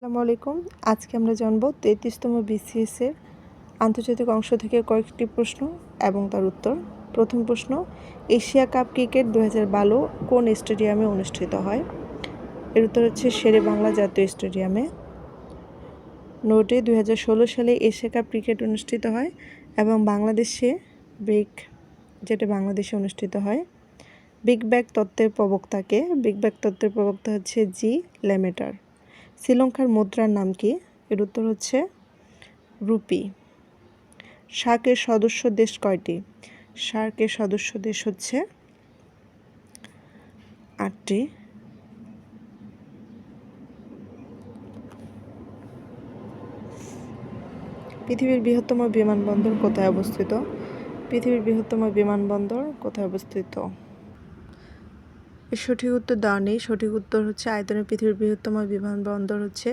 আসসালামু আলাইকুম। আজকে আমরা জানব তেত্রিশতম বিসিএস এর আন্তর্জাতিক অংশ থেকে কয়েকটি প্রশ্ন এবং তার উত্তর। প্রথম প্রশ্ন, এশিয়া কাপ ক্রিকেট দু বারো কোন স্টেডিয়ামে অনুষ্ঠিত হয়? এর উত্তর হচ্ছে শেরে বাংলা জাতীয় স্টেডিয়ামে। নোটে দু হাজার ষোলো সালে এশিয়া কাপ ক্রিকেট অনুষ্ঠিত হয় এবং বাংলাদেশে ব্রিক, যেটা বাংলাদেশে অনুষ্ঠিত হয়। বিগ ব্যাগ তত্ত্বের প্রবক্তাকে, বিগ ব্যাগ তত্ত্বের প্রবক্তা হচ্ছে জি লেমেটার শ্রীলঙ্কার মুদ্রার নাম কি? এর উত্তর হচ্ছে রুপি। সার্কের সদস্য দেশ কয়টি? সার্কের সদস্য দেশ হচ্ছে আটটি। পৃথিবীর বৃহত্তম বিমানবন্দর কোথায় অবস্থিত? পৃথিবীর বৃহত্তম বিমানবন্দর কোথায় অবস্থিত? সঠিক উত্তর দেওয়া নেই। সঠিক উত্তর হচ্ছে আয়তনে পৃথিবীর বৃহত্তম বিমানবন্দর হচ্ছে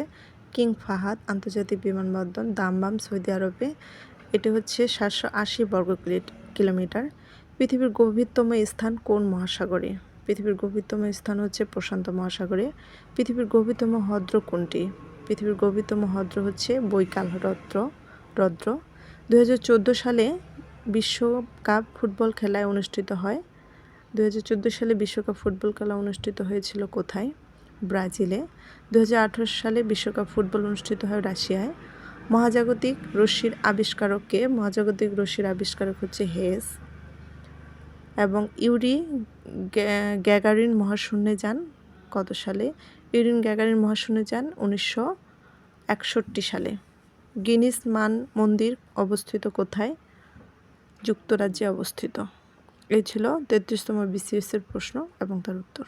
কিং ফাহাদ আন্তর্জাতিক বিমানবন্দর দামবাম, সৌদি আরবে। এটি হচ্ছে সাতশো আশি বর্গ কিলোমিটার। পৃথিবীর গভীরতম স্থান কোন মহাসাগরে? পৃথিবীর গভীরতম স্থান হচ্ছে প্রশান্ত মহাসাগরে। পৃথিবীর গভীরতম হ্রদ্র কোনটি? পৃথিবীর গভীরতম হ্রদ্র হচ্ছে বৈকাল হ্রদ্র হ্রদ্র দু হাজার চোদ্দ সালে বিশ্বকাপ ফুটবল খেলায় অনুষ্ঠিত হয়। দু হাজার চোদ্দ সালে বিশ্বকাপ ফুটবল খেলা অনুষ্ঠিত হয়েছিল কোথায়? ব্রাজিলে। দু হাজার আঠারো সালে বিশ্বকাপ ফুটবল অনুষ্ঠিত হয় রাশিয়ায়। মহাজাগতিক রশ্মির আবিষ্কারককে মহাজাগতিক রশ্মির আবিষ্কারক হচ্ছে হেস এবং ইউরি গ্যাগারিন মহাশূন্যে যান কত সালে? ইউরিন গ্যাগারিন মহাশূন্যে যান উনিশশো একষট্টি সালে। গিনিস মান মন্দির অবস্থিত কোথায়? যুক্তরাজ্যে অবস্থিত। এই ছিল তেত্রিশতম বিসিএসের প্রশ্ন এবং তার উত্তর।